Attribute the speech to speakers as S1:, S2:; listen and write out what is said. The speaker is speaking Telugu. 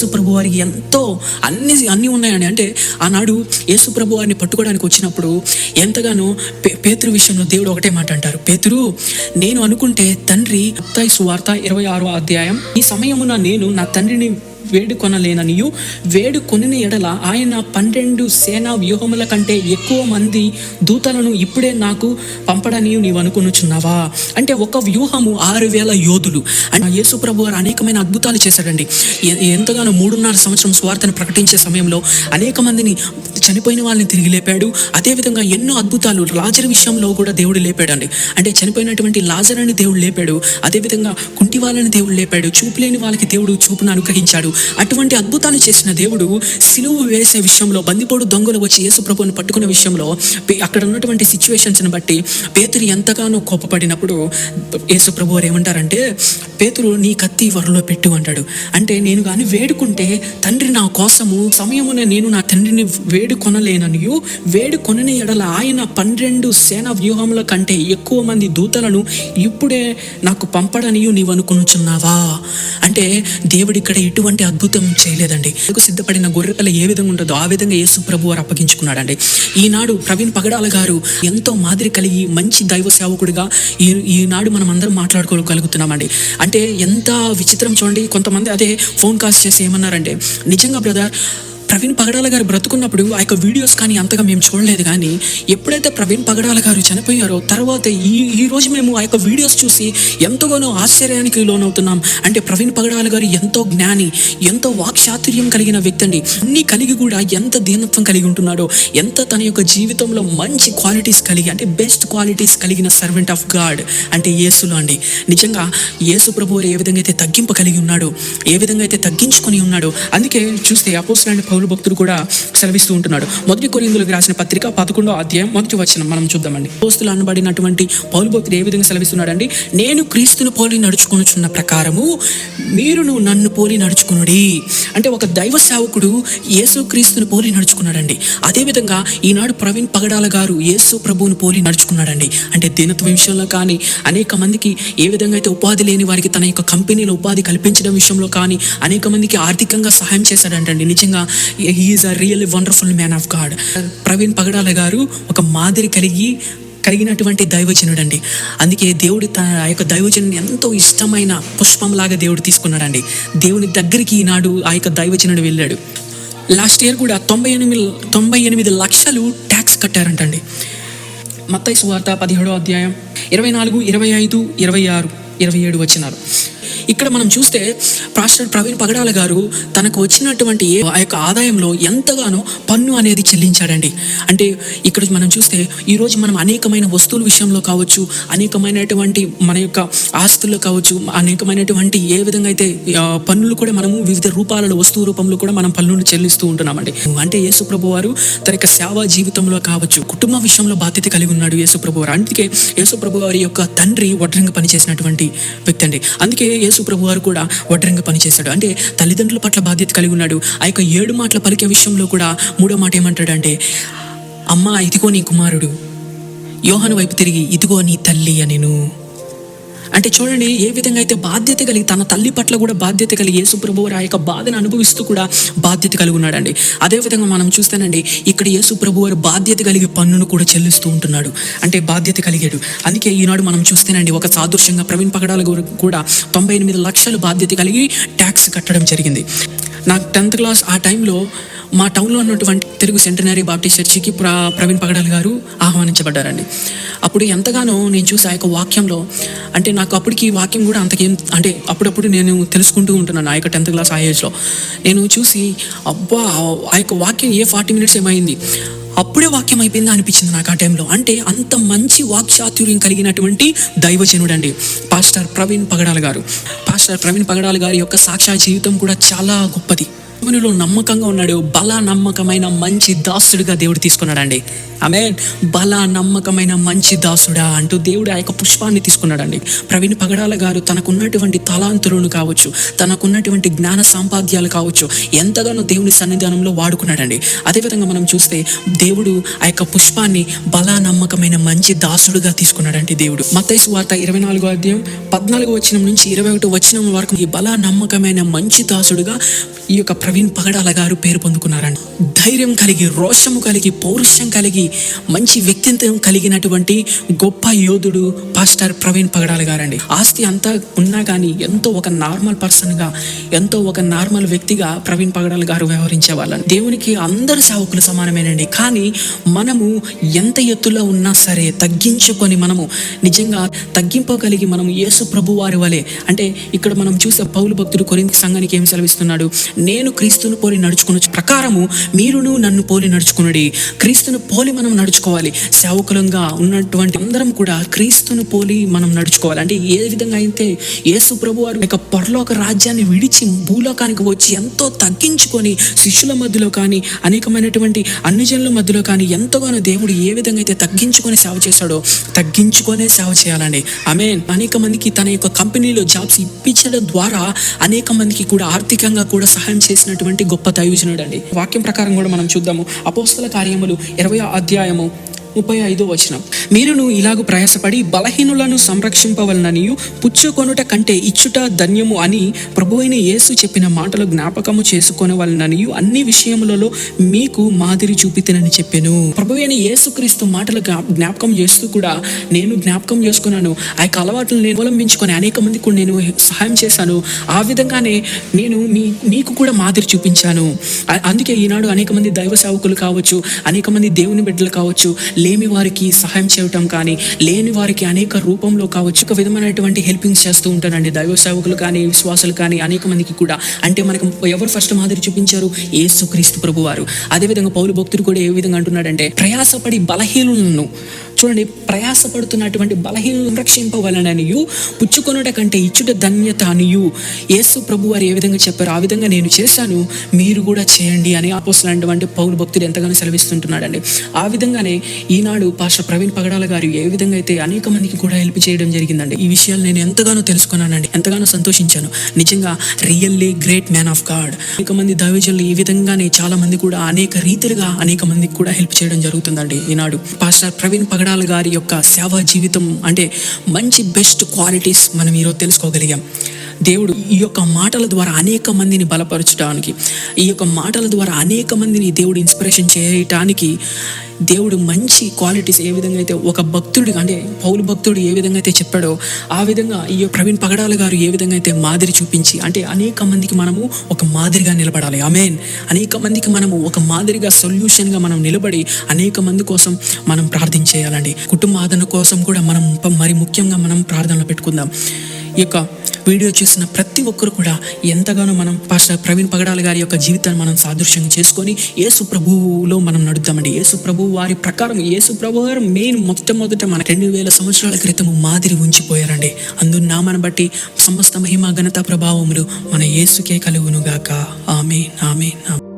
S1: యేసు ప్రభు వారికి ఎంతో అన్ని అన్నీ ఉన్నాయండి. అంటే ఆనాడు యేసు ప్రభు వారిని పట్టుకోవడానికి వచ్చినప్పుడు ఎంతగానో పే పేతురు విషయంలో దేవుడు ఒకటే మాట అంటారు. పేతురు నేను అనుకుంటే తండ్రి అత్తాయి సువార్త ఇరవై ఆరో అధ్యాయం ఈ సమయమున నేను నా తండ్రిని వేడుకొనలేననియు. వేడుకొనిన ఎడల ఆయన పన్నెండు సేనా వ్యూహముల కంటే ఎక్కువ మంది దూతలను ఇప్పుడే నాకు పంపడని నీవు అనుకునుచున్నావా అంటే ఒక వ్యూహము ఆరు వేల యోధులు. అండ్ యేసు ప్రభు వారు అనేకమైన అద్భుతాలు చేశాడండి. ఎంతగానో మూడున్నర సంవత్సరం స్వార్థను ప్రకటించే సమయంలో అనేక మందిని చనిపోయిన వాళ్ళని తిరిగి లేపాడు. అదేవిధంగా ఎన్నో అద్భుతాలు లాజర్ విషయంలో కూడా దేవుడు లేపాడండి. అంటే చనిపోయినటువంటి లాజర్ అని దేవుడు లేపాడు. అదేవిధంగా కుంటి వాళ్ళని దేవుడు లేపాడు. చూపులేని వాళ్ళకి దేవుడు చూపును అనుగ్రహించాడు. అటువంటి అద్భుతాలు చేసిన దేవుడు సిలువు వేసే విషయంలో బందిపోడు దొంగలు వచ్చి యేసు ప్రభువుని పట్టుకునే విషయంలో అక్కడ ఉన్నటువంటి సిచ్యువేషన్స్ని బట్టి పేతురు ఎంతగానో కోపపడినప్పుడు యేసు ప్రభు వారు ఏమంటారంటే పేతురు నీ కత్తి వరలో పెట్టు అంటాడు. అంటే నేను కానీ వేడుకుంటే తండ్రి నా కోసము సమయమున నేను నా తండ్రిని వేడుకొనలేననియు వేడుకొనని ఎడల ఆయన పన్నెండు సేనా వ్యూహముల కంటే ఎక్కువ మంది దూతలను ఇప్పుడే నాకు పంపడనియు నీవు అనుకునుచున్నావా? అంటే దేవుడు ఇక్కడ ఎటువంటి అద్భుతం చేయలేదండి. సిద్ధపడిన గొర్రెల ఏ విధంగా ఉంటుందో ఆ విధంగా యేసు ప్రభు వారు అప్పగించుకున్నాడండి. ఈనాడు ప్రవీణ్ పగడాల గారు ఎంతో మాదిరి కలిగి మంచి దైవ సేవకుడిగా ఈ ఈనాడు మనం అందరం మాట్లాడుకోగలుగుతున్నామండి. అంటే అంటే ఎంత విచిత్రం చూడండి. కొంతమంది అదే ఫోన్ కాల్స్ చేసి ఏమన్నారంటే నిజంగా బ్రదర్ ప్రవీణ్ పగడాల గారు బ్రతుకున్నప్పుడు ఆ యొక్క వీడియోస్ కానీ అంతగా మేము చూడలేదు కానీ ఎప్పుడైతే ప్రవీణ్ పగడాల గారు చనిపోయారో తర్వాత ఈ ఈ రోజు మేము ఆ యొక్క వీడియోస్ చూసి ఎంతగానో ఆశ్చర్యానికి లోనవుతున్నాం. అంటే ప్రవీణ్ పగడాల గారు ఎంతో జ్ఞాని ఎంతో వాక్చాతుర్యం కలిగిన వ్యక్తి అండి. అన్ని కలిగి కూడా ఎంత దీనత్వం కలిగి ఉంటున్నాడో ఎంత తన యొక్క జీవితంలో మంచి క్వాలిటీస్ కలిగి అంటే బెస్ట్ క్వాలిటీస్ కలిగిన సర్వెంట్ ఆఫ్ గాడ్ అంటే యేసులో అండి. నిజంగా యేసు ప్రభు ఏ విధంగా అయితే తగ్గింపు కలిగి ఉన్నాడో ఏ విధంగా అయితే తగ్గించుకొని ఉన్నాడో అందుకే చూస్తే అపోస్తులైన పౌరు భక్తుడు కూడా సెలవిస్తూ ఉంటున్నాడు. మొదటి కొరిందులకు రాసిన పత్రిక పదకొండో అధ్యాయం మొదటి వచనం మనం చూద్దామండి. పోస్తులు అనబడినటువంటి పౌరు భక్తుడు ఏ విధంగా సెలవిస్తున్నాడండి? నేను క్రీస్తును పోలి నడుచుకొనుచున్న ప్రకారము మీరును నన్ను పోలి నడుచుకునుడి. అంటే ఒక దైవ సేవకుడు యేసు క్రీస్తును పోలి నడుచుకున్నాడండి. అదేవిధంగా ఈనాడు ప్రవీణ్ పగడాల గారు యేసు ప్రభువును పోలి నడుచుకున్నాడండి. అంటే దీనత్వ విషయంలో కానీ అనేక మందికి ఏ విధంగా అయితే ఉపాధి లేని వారికి తన యొక్క కంపెనీలో ఉపాధి కల్పించడం విషయంలో కానీ అనేక మందికి ఆర్థికంగా సహాయం చేశాడంటండి. నిజంగా he is a real wonderful man of God Praveen Pagadala garu ఒక మాదిరి కలిగి కలిగినటువంటి దైవజనుడండి. అందుకే దేవుడు తన ఆ యొక్క దైవజనుని ఎంతో ఇష్టమైన పుష్పంలాగా దేవుడు తీసుకున్నాడండి. దేవుని దగ్గరికి ఈనాడు ఆ యొక్క దైవజనుడు వెళ్ళాడు. లాస్ట్ ఇయర్ కూడా తొంభై ఎనిమిది తొంభై ఎనిమిది లక్షలు ట్యాక్స్ కట్టారంటండి. మత్తయి సువార్త పదిహేడో అధ్యాయం ఇరవై నాలుగు ఇరవై ఐదు ఇరవై ఆరు ఇరవై ఏడు వచ్చినారు. ఇక్కడ మనం చూస్తే పాస్టర్ ప్రవీణ్ పగడాల గారు తనకు వచ్చినటువంటి ఏ- ఆ యొక్క ఆదాయంలో ఎంతగానో పన్ను అనేది చెల్లించాడండి. అంటే ఇక్కడ మనం చూస్తే ఈరోజు మనం అనేకమైన వస్తువుల విషయంలో కావచ్చు అనేకమైనటువంటి మన యొక్క ఆస్తుల్లో కావచ్చు అనేకమైనటువంటి ఏ విధంగా అయితే పన్నులు కూడా మనము వివిధ రూపాలలో వస్తువు రూపంలో కూడా మనం పన్నులు చెల్లిస్తూ ఉంటున్నామండి. అంటే యేసుప్రభు వారు తన యొక్క సేవా జీవితంలో కావచ్చు కుటుంబ విషయంలో బాధ్యత కలిగి ఉన్నాడు యేసుప్రభు వారు అందుకే యేసుప్రభు వారి యొక్క తండ్రి వడ్రంగ పనిచేసినటువంటి వ్యక్తి అండి. అందుకే యేసు ప్రభు వారు కూడా వడ్రంగ పనిచేశాడు. అంటే తల్లిదండ్రుల పట్ల బాధ్యత కలిగి ఉన్నాడు. ఆ యొక్క ఏడు మాటల పలికే విషయంలో కూడా మూడో మాట ఏమంటాడంటే అమ్మ ఇదిగో నీ కుమారుడు. యోహాను వైపు తిరిగి ఇదిగో నీ తల్లి అనేను. అంటే చూడండి ఏ విధంగా అయితే బాధ్యత కలిగి తన తల్లి పట్ల కూడా బాధ్యత కలిగి యేసు ప్రభు ఆ యొక్క బాధను అనుభవిస్తూ కూడా బాధ్యత కలిగి ఉన్నాడండి. అదేవిధంగా మనం చూస్తానండి ఇక్కడ యేసు ప్రభు వారు బాధ్యత కలిగి పన్నును కూడా చెల్లిస్తూ ఉంటున్నాడు. అంటే బాధ్యత కలిగాడు. అందుకే ఈనాడు మనం చూస్తేనండి ఒక సాదృశ్యంగా ప్రవీణ్ పగడాల కూడా తొంభై ఎనిమిది లక్షలు బాధ్యత కలిగి ట్యాక్స్ కట్టడం జరిగింది. నాకు టెన్త్ క్లాస్ ఆ టైంలో మా టౌన్లో ఉన్నటువంటి తెలుగు సెంటనరీ బాప్టిస్ట్ చర్చికి ప్ర ప్రవీణ్ పగడాల్ గారు ఆహ్వానించబడ్డారండి. అప్పుడు ఎంతగానో నేను చూసి ఆ యొక్క వాక్యంలో అంటే నాకు అప్పటికి వాక్యం కూడా అంతకేం అంటే అప్పుడప్పుడు నేను తెలుసుకుంటూ ఉంటున్నాను ఆ యొక్క టెన్త్ క్లాస్ ఆ ఏజ్లో. నేను చూసి అబ్బా ఆ యొక్క వాక్యం ఏ ఫార్టీ మినిట్స్ ఏమైంది? అప్పుడే వాక్యం అయిపోయిందా అనిపించింది నాకు ఆ టైంలో. అంటే అంత మంచి వాక్చాతుర్యం కలిగినటువంటి దైవజనుడు అండి పాస్టర్ ప్రవీణ్ పగడాల్ గారు. పాస్టర్ ప్రవీణ్ పగడాల్ గారి యొక్క సాక్షా జీవితం కూడా చాలా గొప్ప దేవునిలో నమ్మకంగా ఉన్నాడు. బల నమ్మకమైన మంచి దాసుడిగా దేవుడు తీసుకున్నాడండి. ఆమె బల నమ్మకమైన మంచి దాసుడా అంటూ దేవుడు ఆ యొక్క పుష్పాన్ని తీసుకున్నాడండి. ప్రవీణ్ పగడాల గారు తనకున్నటువంటి తలాంతులను కావచ్చు తనకున్నటువంటి జ్ఞాన సాంపాద్యాలు కావచ్చు ఎంతగానో దేవుని సన్నిధానంలో వాడుకున్నాడండి. అదేవిధంగా మనం చూస్తే దేవుడు ఆ యొక్క పుష్పాన్ని బల నమ్మకమైన మంచి దాసుడుగా తీసుకున్నాడండి దేవుడు. మతైసు వార్త ఇరవై నాలుగో అధ్యాయం పద్నాలుగో వచనం నుంచి ఇరవై ఒకటో వచనం వరకు ఈ బల నమ్మకమైన మంచి దాసుడుగా ఈ యొక్క ప్రవీణ్ పగడాల గారు పేరు పొందుకున్నారండి. ధైర్యం కలిగి రోషము కలిగి పౌరుషం కలిగి మంచి వ్యక్తిత్వం కలిగినటువంటి గొప్ప యోధుడు పాస్టర్ ప్రవీణ్ పగడాల గారండి. ఆస్తి అంతా ఉన్నా కానీ ఎంతో ఒక నార్మల్ పర్సన్గా ఎంతో ఒక నార్మల్ వ్యక్తిగా ప్రవీణ్ పగడాల గారు వ్యవహరించే వాళ్ళని దేవునికి అందరు సేవకులు సమానమేనండి. కానీ మనము ఎంత ఎత్తులో ఉన్నా సరే తగ్గించుకొని మనము నిజంగా తగ్గింపగలిగి మనం యేసు ప్రభు వారి వలె అంటే ఇక్కడ మనం చూసే పౌలు భక్తుడు కొరింథీ సంఘానికి ఏం సెలవిస్తున్నాడు? నేను క్రీస్తును పోలి నడుచుకున్న ప్రకారము మీరును నన్ను పోలి నడుచుకున్నది క్రీస్తును పోలి మనం నడుచుకోవాలి. సేవకులంగా ఉన్నటువంటి అందరం కూడా క్రీస్తును పోలి మనం నడుచుకోవాలి. అంటే ఏ విధంగా అయితే యేసు ప్రభు వారు యొక్క పరలోక రాజ్యాన్ని విడిచి భూలోకానికి వచ్చి ఎంతో తగ్గించుకొని శిష్యుల మధ్యలో కానీ అనేకమైనటువంటి అన్ని జనుల మధ్యలో కానీ ఎంతగానో దేవుడు ఏ విధంగా అయితే తగ్గించుకొని సేవ చేశాడో తగ్గించుకొనే సేవ చేయాలండి ఆమె అనేక మందికి తన యొక్క కంపెనీలో జాబ్స్ ఇప్పించడం ద్వారా అనేక మందికి కూడా ఆర్థికంగా కూడా సహాయం చేసినటువంటి గొప్ప దైవజనుడు అండి వాక్యం ప్రకారం కూడా మనం చూద్దాము. అపోస్తల కార్యములు ఇరవై అధ్యాయము ముప్పై ఐదో వచనం. మీరును ఇలాగు ప్రయాసపడి బలహీనులను సంరక్షింపవలనని పుచ్చుకొనుట కంటే ఇచ్చుట ధన్యము అని ప్రభు అయిన యేసు చెప్పిన మాటలు జ్ఞాపకము చేసుకొనవలననియు అన్ని విషయములలో మీకు మాదిరి చూపితేనని చెప్పాను. ప్రభు అయిన యేసుక్రీస్తు మాటలు జ్ఞాపకం చేస్తూ కూడా నేను జ్ఞాపకం చేసుకున్నాను. ఆ యొక్క అలవాట్లను నేను అవలంబించుకొని అనేక మందికి కూడా నేను సహాయం చేశాను. ఆ విధంగానే నేను మీ మీకు కూడా మాదిరి చూపించాను. అందుకే ఈనాడు అనేక మంది దైవ సేవకులు కావచ్చు అనేక మంది దేవుని బిడ్డలు కావచ్చు లేని వారికి సహాయం చేయటం కానీ లేని వారికి అనేక రూపంలో కావచ్చు ఒక విధమైనటువంటి హెల్పింగ్ చేస్తూ ఉంటానండి దైవ సేవకులు కానీ విశ్వాసులు కానీ అనేక మందికి కూడా. అంటే మనకు ఎవరు ఫస్ట్ మాదిరి చూపించారు? యేసు క్రీస్తు ప్రభు వారు అదేవిధంగా పౌలు భక్తుడు కూడా ఏ విధంగా అంటున్నాడంటే ప్రయాసపడి బలహీనులను చూడండి ప్రయాసపడుతున్నటువంటి బలహీనలను రక్షింపవలననియు పుచ్చుకొనుట కంటే ఇచ్చుట ధన్యత అనియు యేసు ప్రభు వారు ఏ విధంగా చెప్పారు ఆ విధంగా నేను చేశాను. మీరు కూడా చేయండి అని ఆపోస్తున్నటువంటి పౌరు భక్తుడు ఎంతగానో సెలవిస్తుంటున్నాడండి. ఆ విధంగానే ఈనాడు పాస్టర్ ప్రవీణ్ పగడాల గారు ఏ విధంగా అయితే అనేక మందికి కూడా హెల్ప్ చేయడం జరిగిందండి. ఈ విషయాలు నేను ఎంతగానో తెలుసుకున్నానండి. ఎంతగానో సంతోషించాను. నిజంగా really great man of God. అనేక మంది దైవజనులు ఈ విధంగానే చాలా మంది కూడా అనేక రీతిలుగా అనేక మందికి కూడా హెల్ప్ చేయడం జరుగుతుందండి ఈనాడు. పాస్టర్ ప్రవీణ్ పగడాల గారి యొక్క సేవా జీవితం అంటే మంచి బెస్ట్ క్వాలిటీస్ మనం ఈరోజు తెలుసుకోగలిగాం. దేవుడు ఈ యొక్క మాటల ద్వారా అనేక మందిని బలపరచడానికి ఈ యొక్క మాటల ద్వారా అనేక మందిని దేవుడు ఇన్స్పిరేషన్ చేయటానికి దేవుడు మంచి క్వాలిటీస్ ఏ విధంగా అయితే ఒక భక్తుడు అంటే పౌలు భక్తుడు ఏ విధంగా అయితే చెప్పాడో ఆ విధంగా ఈ ప్రవీణ్ పగడాల గారు ఏ విధంగా అయితే మాదిరి చూపించి అంటే అనేక మందికి మనము ఒక మాదిరిగా నిలబడాలి. ఆమెన్ అనేక మందికి మనము ఒక మాదిరిగా సొల్యూషన్గా మనం నిలబడి అనేక మంది కోసం మనం ప్రార్థన చేయాలండి. కుటుంబ ఆదరణ కోసం కూడా మనం మరి ముఖ్యంగా మనం ప్రార్థనలు పెట్టుకుందాం. ఈ యొక్క వీడియో చూసిన ప్రతి ఒక్కరు కూడా ఎంతగానో మనం పాస్టర్ ప్రవీణ్ పగడాల గారి యొక్క జీవితాన్ని మనం సాదృశ్యంగా చేసుకొని యేసు ప్రభువులో మనం నడుద్దామండి. యేసు ప్రభు వారి ప్రకారం యేసు ప్రభువారు మెయిన్ మొట్టమొదట మన రెండు వేల సంవత్సరాల క్రితం మాదిరి ఉంచిపోయారండి. అందు నామను బట్టి సమస్త మహిమ ఘనత ప్రభావములు మన యేసుకే కలుగునుగాక. ఆమె ఆమె ఆమె